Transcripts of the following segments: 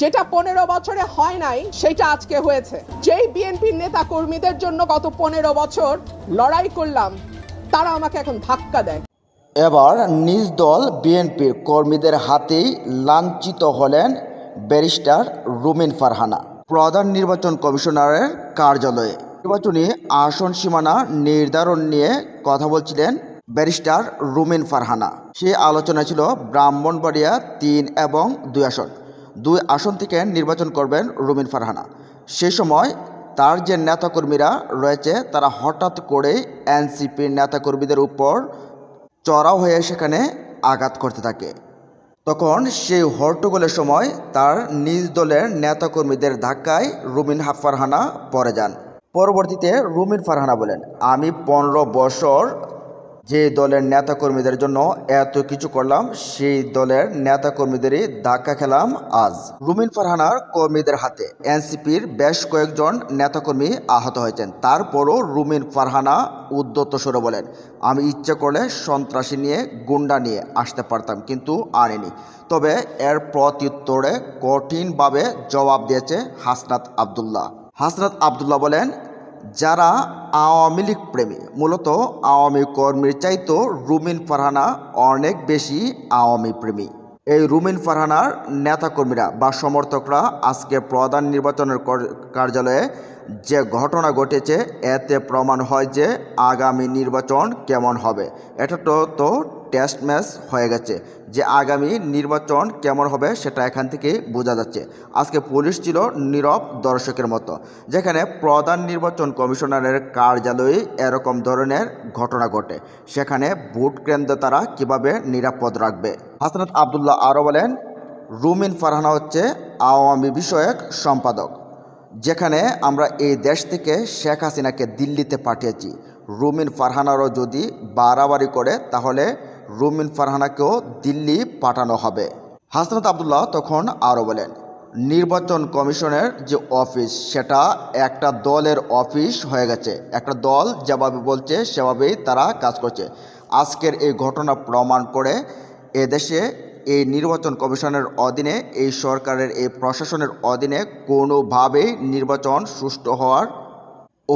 যেটা পনেরো বছরে হয় নাই, সেটা আজকে হয়েছে। যেই বিএনপির নেতা কর্মীদের জন্য গত পনেরো বছর লড়াই করলাম, তারা আমাকে এখন ধাক্কা দেয়। এবার নিজ দল বিএনপির কর্মীদের হাতেই লাঞ্ছিত হলেন ব্যারিস্টার রুমিন ফারহানা। প্রধান নির্বাচন কমিশনারের কার্যালয়ে নির্বাচনী আসন সীমানা নির্ধারণ নিয়ে কথা বলছিলেন ব্যারিস্টার রুমিন ফারহানা। সে আলোচনা ছিল ব্রাহ্মণবাড়িয়া তিন এবং দুই আসন। দুই আসন থেকে নির্বাচন করবেন রুমিন ফারহানা। সেই সময় তার যে নেতাকর্মীরা রয়েছে, তারা হঠাৎ করে এনসিপির নেতাকর্মীদের উপর চড়াও হয়ে সেখানে আঘাত করতে থাকে। তখন সেই হট্টগোলের সময় তার নিজ দলের নেতাকর্মীদের ধাক্কায় রুমিন ফারহানা পড়ে যান। পরবর্তীতে রুমিন ফারহানা বলেন, আমি পনেরো বছর যে দলের নেতাকর্মীদের জন্য এত কিছু করলাম, সেই দলের নেতাকর্মীদেরই ধাক্কা খেলাম আজ। রুমিন ফারহানার কর্মীদের হাতে এনসিপির বেশ কয়েকজন নেতাকর্মী আহত হয়েছেন। তারপরও রুমিন ফারহানা উদ্যত সরে বলেন, আমি ইচ্ছে করলে সন্ত্রাসী নিয়ে, গুন্ডা নিয়ে আসতে পারতাম, কিন্তু আনেনি। তবে এর প্রত্যুত্তরে কঠিনভাবে জবাব দিয়েছে হাসনাত আবদুল্লাহ। হাসনাত আবদুল্লাহ বলেন যারা আওয়ামী লীগ প্রেমী, মূলত আওয়ামী কর্মীর চাইতো রুমিন ফারহানা অনেক বেশি আওয়ামী প্রেমী। এই রুমিন ফারহানার নেতাকর্মীরা বা সমর্থকরা আজকে প্রধান নির্বাচনের কার্যালয়ে যে ঘটনা ঘটেছে, এতে প্রমাণ হয় যে আগামী নির্বাচন কেমন হবে। এটা তো তো টেস্ট ম্যাচ হয়ে গেছে, যে আগামী নির্বাচন কেমন হবে সেটা এখান থেকে বোঝা যাচ্ছে। আজকে পুলিশ ছিল নীরব দর্শকের মতো, যেখানে প্রধান নির্বাচন কমিশনারের কার্যালয়ে এরকম ধরনের ঘটনা ঘটে, সেখানে ভোট কেন্দ্র তারা কীভাবে নিরাপদ রাখবে। হাসনাত আবদুল্লাহ আরও বলেন, রুমিন ফারহানা হচ্ছে আওয়ামী বিষয়ক সম্পাদক, যেখানে আমরা এই দেশ থেকে শেখ হাসিনাকে দিল্লিতে পাঠিয়েছি। রুমিন ফারহানারও যদি বাড়াবাড়ি করে, তাহলে রুমিন ফারহানাকেও দিল্লি পাঠানো হবে। হাসনাত আবদুল্লাহ তখন আরও বলেন, নির্বাচন কমিশনের যে অফিস, সেটা একটা দলের অফিস হয়ে গেছে। একটা দল যেভাবে বলছে, সেভাবেই তারা কাজ করছে। আজকের এই ঘটনা প্রমাণ করে এদেশে এই নির্বাচন কমিশনের অধীনে, এই সরকারের, এই প্রশাসনের অধীনে কোনোভাবেই নির্বাচন সুষ্ঠু হওয়ার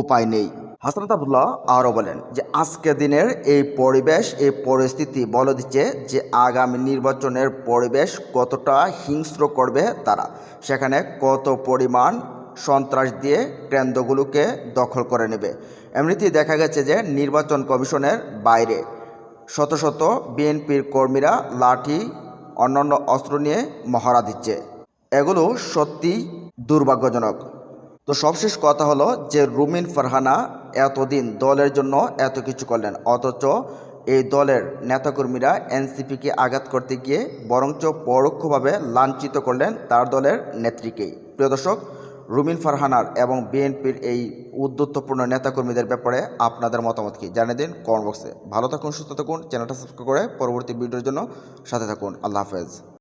উপায় নেই। হাসনাত আবদুল্লাহ আরও বলেন যে, আজকের দিনের এই পরিবেশ, এই পরিস্থিতি বলে দিচ্ছে যে, আগামী নির্বাচনের পরিবেশ কতটা হিংস্র করবে তারা। সেখানে কত পরিমাণ সন্ত্রাস দিয়ে কেন্দ্রগুলোকে দখল করে নেবে। এমনিতেই দেখা গেছে যে, নির্বাচন কমিশনের বাইরে শত শত বিএনপির কর্মীরা লাঠি, অন্যান্য অস্ত্র নিয়ে মহড়া দিচ্ছে। এগুলো সত্যি দুর্ভাগ্যজনক। তো সবশেষ কথা হলো যে রুমিন ফারহানা এতদিন দলের জন্য এত কিছু করলেন, অথচ এই দলের নেতাকর্মীরা এনসিপিকে আঘাত করতে গিয়ে বরঞ্চ পরোক্ষভাবে লাঞ্ছিত করলেন তার দলের নেত্রীকেই। প্রিয় দর্শক, রুমিন ফারহানার এবং বিএনপির এই উদ্যত্তপূর্ণ নেতাকর্মীদের ব্যাপারে আপনাদের মতামত কি? জানিয়ে দিন কমেন্ট বক্সে। ভালো থাকুন, সুস্থ থাকুন, চ্যানেলটা সাবস্ক্রাইব করে পরবর্তী ভিডিওর জন্য সাথে থাকুন। আল্লাহ হাফেজ।